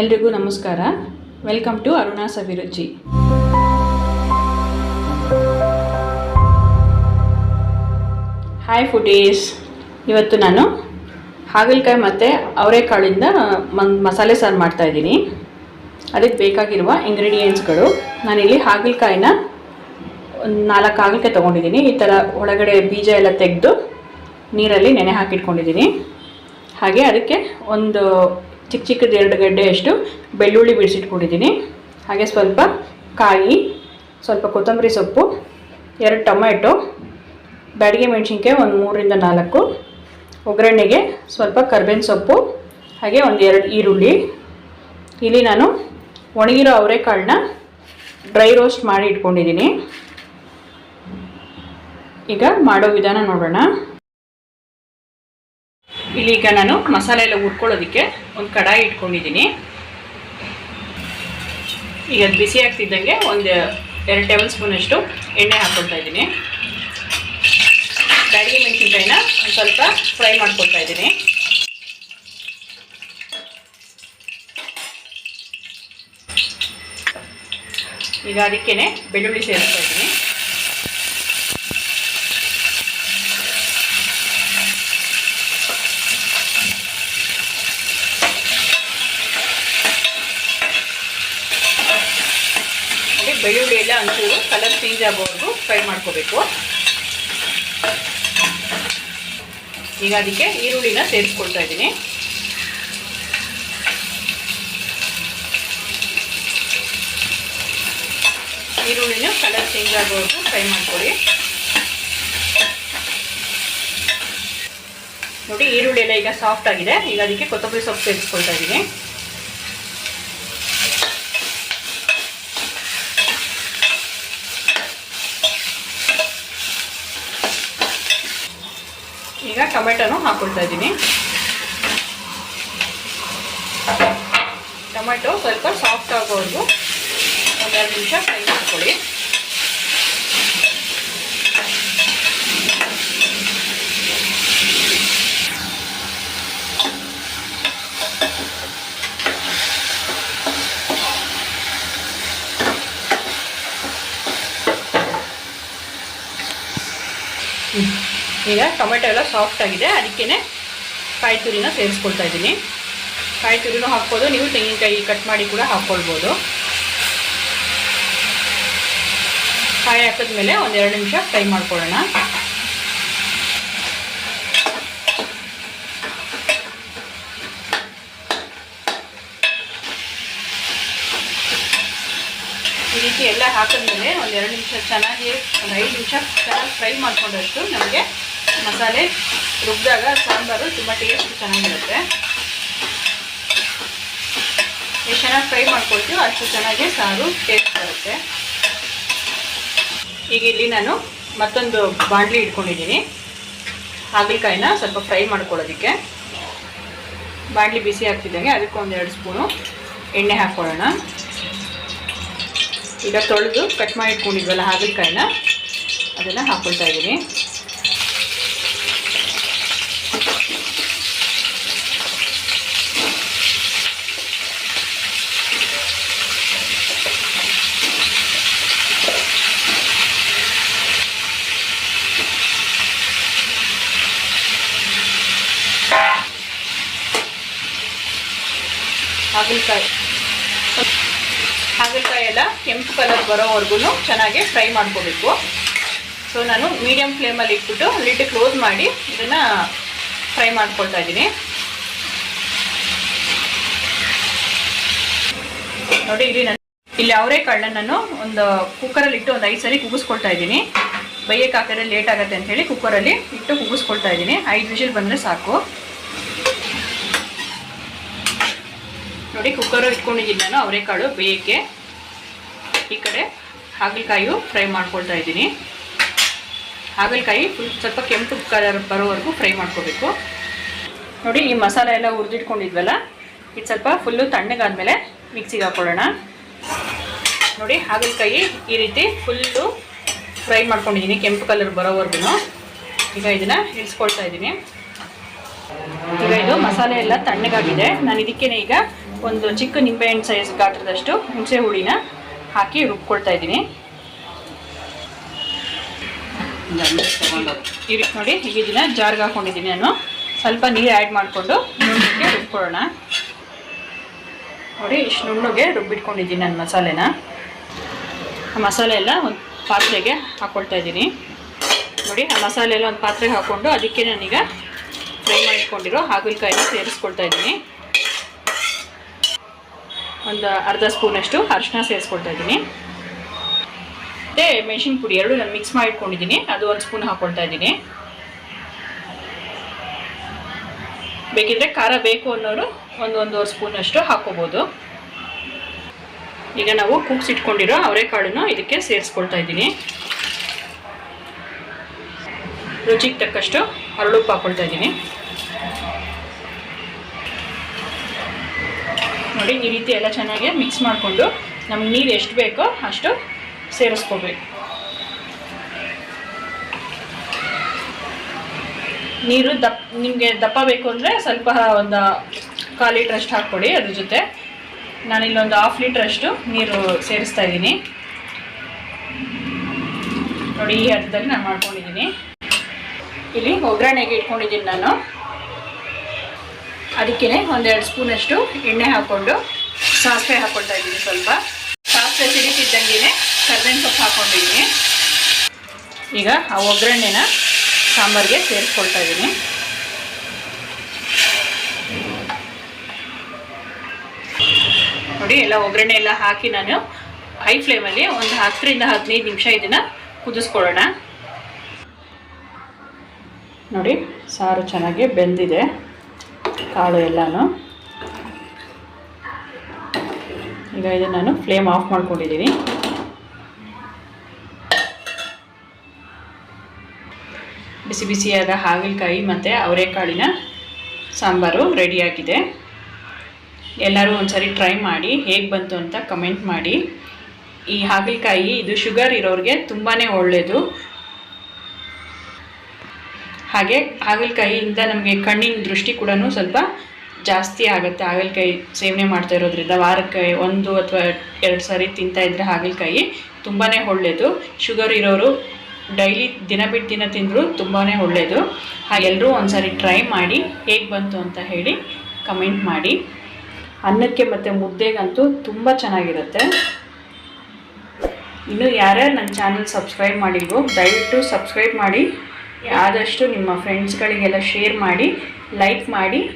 ಎಲ್ರಿಗೂ ನಮಸ್ಕಾರ. Welcome to Aruna Saviruchi hi foodies ಇವತ್ತು ನಾನು ಹಾಗಲಕಾಯಿ ಮತ್ತು ಅವರೆಕಾಳಿಂದ ಮಸಾಲೆ ಸಾರು ಮಾಡ್ತಾಯಿದ್ದೀನಿ ಅದಕ್ಕೆ ಬೇಕಾಗಿರುವ ಇಂಗ್ರೀಡಿಯೆಂಟ್ಸ್ಗಳು ನಾನಿಲ್ಲಿ ಹಾಗಲಕಾಯಿನ ಒಂದು ನಾಲ್ಕು ಹಾಗಲಕಾಯಿ ತೊಗೊಂಡಿದ್ದೀನಿ. ಈ ಥರ ಒಳಗಡೆ ಬೀಜ ಎಲ್ಲ ತೆಗೆದು ನೀರಲ್ಲಿ ನೆನೆ ಹಾಕಿಟ್ಕೊಂಡಿದ್ದೀನಿ. ಹಾಗೆ ಅದಕ್ಕೆ ಒಂದು ಚಿಕ್ಕ ಚಿಕ್ಕದ ಎರಡು ಗಡ್ಡೆಯಷ್ಟು ಬೆಳ್ಳುಳ್ಳಿ ಬಿಡಿಸಿಟ್ಕೊಂಡಿದ್ದೀನಿ. ಹಾಗೆ ಸ್ವಲ್ಪ ಕಾಯಿ, ಸ್ವಲ್ಪ ಕೊತ್ತಂಬರಿ ಸೊಪ್ಪು, ಎರಡು ಟೊಮೆಟೊ ಬ್ಯಾಡಿಗೆ ಮೆಣಸಿನ್ಕಾಯಿ ಒಂದು ಮೂರರಿಂದ ನಾಲ್ಕು, ಒಗ್ಗರಣೆಗೆ ಸ್ವಲ್ಪ ಕರ್ಬೇವಿನ ಸೊಪ್ಪು, ಹಾಗೆ ಒಂದು ಎರಡು ಈರುಳ್ಳಿ. ಇಲ್ಲಿ ನಾನು ಒಣಗಿರೋ ಅವರೆಕಾಳನ್ನ ಡ್ರೈ ರೋಸ್ಟ್ ಮಾಡಿ ಇಟ್ಕೊಂಡಿದ್ದೀನಿ. ಈಗ ಮಾಡೋ ವಿಧಾನ ನೋಡೋಣ. ಇಲ್ಲಿ ಈಗ ನಾನು ಮಸಾಲೆ ಎಲ್ಲ ಹುರ್ಕೊಳ್ಳೋದಕ್ಕೆ ಒಂದು ಕಡಾಯಿ ಇಟ್ಕೊಂಡಿದ್ದೀನಿ. ಈಗ ಅದು ಬಿಸಿ ಆಗ್ತಿದ್ದಂಗೆ ಒಂದು ಎರಡು ಟೇಬಲ್ ಸ್ಪೂನಷ್ಟು ಎಣ್ಣೆ ಹಾಕ್ಕೊಳ್ತಾ ಇದ್ದೀನಿ. ಬ್ಯಾಡಗಿ ಮೆಣಸಿನ್ಕಾಯಿನ ಒಂದು ಸ್ವಲ್ಪ ಫ್ರೈ ಮಾಡ್ಕೊಳ್ತಾ ಇದ್ದೀನಿ. ಈಗ ಅದಕ್ಕೇ ಬೆಳ್ಳುಳ್ಳಿ ಸೇರಿಸ್ತಾ ಇದ್ದೀನಿ ಹಾಗೆ ಬೆಳ್ಳುಳ್ಳಿ ಎಲ್ಲ ಒಂಚೂರು ಕಲರ್ ಚೇಂಜ್ ಆಗೋವರೆಗೂ ಫ್ರೈ ಮಾಡ್ಕೋಬೇಕು. ಈಗ ಅದಕ್ಕೆ ಈರುಳ್ಳಿನ ಸೇರಿಸ್ಕೊಳ್ತಾ ಇದ್ದೀನಿ. ಈರುಳ್ಳಿನ ಕಲರ್ ಚೇಂಜ್ ಆಗೋವರೆಗೂ ಫ್ರೈ ಮಾಡ್ಕೊಳ್ಳಿ. ನೋಡಿ ಈರುಳ್ಳಿ ಎಲ್ಲ ಈಗ ಸಾಫ್ಟ್ ಆಗಿದೆ. ಈಗ ಅದಕ್ಕೆ ಕೊತ್ತಂಬರಿ ಸೊಪ್ಪು ಸೇರಿಸ್ಕೊಳ್ತಾ ಇದ್ದೀನಿ. ಈಗ ಟೊಮೆಟೊನು ಹಾಕೊಳ್ತಾ ಇದ್ದೀನಿ. ಟೊಮೆಟೊ ಸ್ವಲ್ಪ ಸಾಫ್ಟ್ ಆಗೋವರೆಗೂ ಒಂದೆರಡು ನಿಮಿಷ ಫ್ರೈ ಮಾಡ್ಕೊಳ್ಳಿ. ಈಗ ಟೊಮೆಟೊ ಎಲ್ಲ ಸಾಫ್ಟ್ ಆಗಿದೆ. ಅದಕ್ಕೇ ಕಾಯಿ ತುರಿನ ಸೇರಿಸ್ಕೊಳ್ತಾ ಇದ್ದೀನಿ. ಕಾಯಿ ತುರಿನೂ ಹಾಕ್ಬೋದು. ನೀವು ತೆಂಗಿನಕಾಯಿ ಕಟ್ ಮಾಡಿ ಕೂಡ ಹಾಕ್ಕೊಳ್ಬೋದು. ಕಾಯಿ ಹಾಕಿದ್ಮೇಲೆ ಒಂದೆರಡು ನಿಮಿಷ ಫ್ರೈ ಮಾಡ್ಕೊಳ್ಳೋಣ. ಈ ರೀತಿ ಎಲ್ಲ ಹಾಕಿದ್ಮೇಲೆ ಒಂದೆರಡು ನಿಮಿಷ ಚೆನ್ನಾಗಿ ಒಂದು ಐದು ನಿಮಿಷ ಚೆನ್ನಾಗಿ ಫ್ರೈ ಮಾಡ್ಕೊಂಡಷ್ಟು ನಮಗೆ ಮಸಾಲೆ ರುಬ್ಬಿದಾಗ ಸಾಂಬಾರು ತುಂಬ ಟೇಸ್ಟ್ ಚೆನ್ನಾಗಿರುತ್ತೆ. ಎಷ್ಟು ಚೆನ್ನಾಗಿ ಫ್ರೈ ಮಾಡ್ಕೊಳ್ತೀವೋ ಅಷ್ಟು ಚೆನ್ನಾಗಿ ಸಾರು ಟೇಸ್ಟ್ ಬರುತ್ತೆ. ಈಗ ಇಲ್ಲಿ ನಾನು ಮತ್ತೊಂದು ಬಾಣಲಿ ಇಟ್ಕೊಂಡಿದ್ದೀನಿ. ಹಾಗಲಕಾಯಿನ ಸ್ವಲ್ಪ ಫ್ರೈ ಮಾಡ್ಕೊಳ್ಳೋದಕ್ಕೆ. ಬಾಣಲಿ ಬಿಸಿ ಆಗ್ತಿದ್ದಂಗೆ ಅದಕ್ಕೆ ಒಂದೆರಡು ಸ್ಪೂನು ಎಣ್ಣೆ ಹಾಕ್ಕೊಳ್ಳೋಣ ಈಗ ತೊಳೆದು ಕಟ್ ಮಾಡಿ ಇಟ್ಕೊಂಡಿದ್ವಲ್ಲ ಹಾಗಲಕಾಯಿನ, ಅದನ್ನು ಹಾಕ್ಕೊಳ್ತಾ ಇದ್ದೀನಿ. ಹಾಗಲಕಾಯಿ. ಹಾಗಲಕಾಯಿ ಎಲ್ಲ ಕೆಂಪು ಕಲರ್ ಬರೋವರೆಗೂ ಚೆನ್ನಾಗಿ ಫ್ರೈ ಮಾಡ್ಕೋಬೇಕು. ಸೊ ನಾನು ಮೀಡಿಯಮ್ ಫ್ಲೇಮಲ್ಲಿ ಇಟ್ಬಿಟ್ಟು ಲಿಡ್ ಕ್ಲೋಸ್ ಮಾಡಿ ಇದನ್ನು ಫ್ರೈ ಮಾಡ್ಕೊಳ್ತಾ ಇದ್ದೀನಿ. ನೋಡಿ, ಇಲ್ಲಿ ನಾನು ಇಲ್ಲಿ ಅವರೆಕಾಳನ್ನ ನಾನು ಒಂದು ಕುಕ್ಕರಲ್ಲಿ ಇಟ್ಟು ಒಂದು ಐದು ಸರಿ ಕುಗಿಸ್ಕೊಳ್ತಾ ಇದ್ದೀನಿ. ಬೈಯಕ್ಕೆ ಹಾಕಿದ್ರೆ ಲೇಟ್ ಆಗುತ್ತೆ ಅಂತ ಹೇಳಿ ಕುಕ್ಕರಲ್ಲಿ ಇಟ್ಟು ಕುಗ್ಗಿಸ್ಕೊಳ್ತಾ ಇದ್ದೀನಿ. ಐದು ವಿಷಲ್ ಬಂದರೆ ಸಾಕು. ನೋಡಿ ಕುಕ್ಕರ್ ಇಟ್ಕೊಂಡಿದ್ದೀನಿ ನಾನು ಅವರೆಕಾಳು ಬೇಯಕ್ಕೆ. ಈ ಕಡೆ ಹಾಗಲಕಾಯಿ ಫ್ರೈ ಮಾಡ್ಕೊಳ್ತಾ ಇದ್ದೀನಿ. ಹಾಗಲಕಾಯಿ ಫುಲ್ ಸ್ವಲ್ಪ ಕೆಂಪು ಕಲರ್ ಬರೋವರೆಗೂ ಫ್ರೈ ಮಾಡ್ಕೋಬೇಕು. ನೋಡಿ, ಈ ಮಸಾಲೆ ಎಲ್ಲ ಹುರಿದಿಟ್ಕೊಂಡಿದ್ವಲ್ಲ, ಇದು ಸ್ವಲ್ಪ ಫುಲ್ಲು ತಣ್ಣಗಾದ್ಮೇಲೆ ಮಿಕ್ಸಿಗೆ ಹಾಕ್ಕೊಳ್ಳೋಣ ನೋಡಿ, ಹಾಗಲಕಾಯಿ ಈ ರೀತಿ ಫುಲ್ಲು ಫ್ರೈ ಮಾಡ್ಕೊಂಡಿದ್ದೀನಿ, ಕೆಂಪು ಕಲರ್ ಬರೋವರೆಗೂ. ಈಗ ಇದನ್ನು ಇಳಿಸ್ಕೊಳ್ತಾ ಇದ್ದೀನಿ. ಈಗ ಇದು ಮಸಾಲೆ ಎಲ್ಲ ತಣ್ಣಗಾಗಿದೆ. ನಾನು ಇದಕ್ಕೇನೆ ಈಗ ಒಂದು ಚಿಕ್ಕ ನಿಂಬೆಹಣ್ಣು ಸೈಜ್ ಗಾತ್ರದಷ್ಟು ಹುಣಸೆ ಹುಳಿನ ಹಾಕಿ ರುಬ್ಕೊಳ್ತಾ ಇದ್ದೀನಿ. ನೋಡಿ ಈಗ ಇದನ್ನ ಜಾರ್ಗೆ ಹಾಕೊಂಡಿದ್ದೀನಿ ನಾನು. ಸ್ವಲ್ಪ ನೀರು ಆ್ಯಡ್ ಮಾಡಿಕೊಂಡು ನುಣ್ಣಗೆ ರುಬ್ಕೊಳ್ಳೋಣ. ನೋಡಿ ಇಷ್ಟು ನುಣ್ಣಗೆ ರುಬ್ಬಿಟ್ಕೊಂಡಿದ್ದೀನಿ ನಾನು ಮಸಾಲೆನ. ಆ ಮಸಾಲೆ ಎಲ್ಲ ಒಂದು ಪಾತ್ರೆಗೆ ಹಾಕ್ಕೊಳ್ತಾ ಇದ್ದೀನಿ. ನೋಡಿ ಆ ಮಸಾಲೆ ಎಲ್ಲ ಒಂದು ಪಾತ್ರೆಗೆ ಹಾಕ್ಕೊಂಡು ಅದಕ್ಕೆ ನಾನೀಗ ಫ್ರೈ ಮಾಡಿಕೊಂಡಿರೋ ಹಾಗಲಕಾಯಿನ ಸೇರಿಸ್ಕೊಳ್ತಾ ಇದ್ದೀನಿ. ಒಂದು ಅರ್ಧ ಸ್ಪೂನಷ್ಟು ಅರಿಶಿನ ಸೇರಿಸ್ಕೊಳ್ತಾ ಇದ್ದೀನಿ. ಮತ್ತು ಮೆಣಸಿನ ಪುಡಿ ಎರಡು ನಾನು ಮಿಕ್ಸ್ ಮಾಡಿಟ್ಕೊಂಡಿದ್ದೀನಿ. ಅದು ಒಂದು ಸ್ಪೂನ್ ಹಾಕ್ಕೊಳ್ತಾ ಇದ್ದೀನಿ. ಬೇಕಿದ್ರೆ ಖಾರ ಬೇಕು ಅನ್ನೋರು ಒಂದು ಒಂದೂವರೆ ಸ್ಪೂನಷ್ಟು ಹಾಕ್ಕೋಬೋದು ಈಗ ನಾವು ಕುಗ್ಸಿಟ್ಕೊಂಡಿರೋ ಅವರೆಕಾಳನ್ನು ಇದಕ್ಕೆ ಸೇರಿಸ್ಕೊಳ್ತಾ ಇದ್ದೀನಿ. ರುಚಿಗೆ ತಕ್ಕಷ್ಟು ಹರಳುಪ್ಪು ಹಾಕ್ಕೊಳ್ತಾ ಇದ್ದೀನಿ. ನೋಡಿ, ಈ ರೀತಿ ಎಲ್ಲ ಚೆನ್ನಾಗಿ ಮಿಕ್ಸ್ ಮಾಡಿಕೊಂಡು ನಮ್ಗೆ ನೀರು ಎಷ್ಟು ಬೇಕೋ ಅಷ್ಟು ಸೇರಿಸ್ಕೋಬೇಕು. ನೀರು ದಪ್ಪ, ನಿಮಗೆ ದಪ್ಪ ಬೇಕು ಅಂದರೆ ಸ್ವಲ್ಪ ಒಂದು ಕಾಲು ಲೀಟ್ರಷ್ಟು ಹಾಕ್ಕೊಡಿ ಅದ್ರ ಜೊತೆ. ನಾನಿಲ್ಲೊಂದು ಹಾಫ್ ಲೀಟ್ರಷ್ಟು ನೀರು ಸೇರಿಸ್ತಾ ಇದ್ದೀನಿ. ನೋಡಿ, ಈ ಹಂತದಲ್ಲಿ ನಾನು ಮಾಡ್ಕೊಂಡಿದ್ದೀನಿ. ಇಲ್ಲಿ ಒಗ್ಗರಣೆಗೆ ಇಟ್ಕೊಂಡಿದ್ದೀನಿ ನಾನು. ಅದಕ್ಕೇ ಒಂದೆರಡು ಸ್ಪೂನಷ್ಟು ಎಣ್ಣೆ ಹಾಕ್ಕೊಂಡು ಸಾಸಿವೆ ಹಾಕ್ಕೊಳ್ತಾ ಇದ್ದೀನಿ ಸ್ವಲ್ಪ. ಸಾಸಿವೆ ಸಿಡಿಸಿದ್ದಂಗೆ ಕರ್ಬೇವಿನ ಸೊಪ್ಪು ಹಾಕ್ಕೊಂಡಿದ್ದೀನಿ ಈಗ ಆ ಒಗ್ಗರಣೆನ ಸಾಂಬಾರಿಗೆ ಸೇರಿಸ್ಕೊಳ್ತಾ ಇದ್ದೀನಿ. ನೋಡಿ, ಎಲ್ಲ ಒಗ್ಗರಣೆ ಎಲ್ಲ ಹಾಕಿ ನಾನು ಹೈ ಫ್ಲೇಮಲ್ಲಿ ಒಂದು ಹತ್ತರಿಂದ ಹದಿನೈದು ನಿಮಿಷ ಇದನ್ನು ಕುದಿಸ್ಕೊಳ್ಳೋಣ. ನೋಡಿ, ಸಾರು ಚೆನ್ನಾಗಿ ಬೆಂದಿದೆ, ಕಾಳು ಎಲ್ಲನೂ. ಈಗ ಇದು ನಾನು ಫ್ಲೇಮ್ ಆಫ್ ಮಾಡ್ಕೊಂಡಿದ್ದೀನಿ. ಬಿಸಿ ಬಿಸಿಯಾದ ಹಾಗಲಕಾಯಿ ಮತ್ತು ಅವರೆಕಾಳಿನ ಸಾಂಬಾರು ರೆಡಿಯಾಗಿದೆ. ಎಲ್ಲರೂ ಒಂದ್ಸರಿ ಟ್ರೈ ಮಾಡಿ, ಹೇಗೆ ಬಂತು ಅಂತ ಕಮೆಂಟ್ ಮಾಡಿ. ಈ ಹಾಗಲಕಾಯಿ, ಇದು ಶುಗರ್ ಇರೋರಿಗೆ ತುಂಬಾ ಒಳ್ಳೆಯದು ಹಾಗೆ ಹಾಗಲಕಾಯಿಯಿಂದ ನಮಗೆ ಕಣ್ಣಿನ ದೃಷ್ಟಿ ಕೂಡ ಸ್ವಲ್ಪ ಜಾಸ್ತಿ ಆಗುತ್ತೆ. ಹಾಗಲಕಾಯಿ ಸೇವನೆ ಮಾಡ್ತಾ ಇರೋದ್ರಿಂದ ವಾರಕ್ಕೆ ಒಂದು ಅಥವಾ ಎರಡು ಸಾರಿ ತಿಂತಾ ಇದ್ರೆ ಹಾಗಲಕಾಯಿ ತುಂಬಾ ಒಳ್ಳೆಯದು ಶುಗರ್ ಇರೋರು ಡೈಲಿ ದಿನ ಬಿಟ್ಟು ದಿನ ತಿಂದರೂ ತುಂಬಾ ಒಳ್ಳೆಯದು ಹಾಗೆಲ್ಲರೂ ಸಾರಿ ಟ್ರೈ ಮಾಡಿ ಹೇಗೆ ಬಂತು ಅಂತ ಹೇಳಿ ಕಮೆಂಟ್ ಮಾಡಿ. ಅನ್ನಕ್ಕೆ ಮತ್ತು ಮುದ್ದೆಗಂತೂ ತುಂಬ ಚೆನ್ನಾಗಿರುತ್ತೆ. ಇನ್ನು ಯಾರ್ಯಾರು ನನ್ನ ಚಾನಲ್ ಸಬ್ಸ್ಕ್ರೈಬ್ ಮಾಡಿಲ್ವೋ ದಯವಿಟ್ಟು ಸಬ್ಸ್ಕ್ರೈಬ್ ಮಾಡಿ. ಆದಷ್ಟು ನಿಮ್ಮ ಫ್ರೆಂಡ್ಸ್ಗಳಿಗೆಲ್ಲ ಶೇರ್ ಮಾಡಿ ಲೈಕ್ ಮಾಡಿ.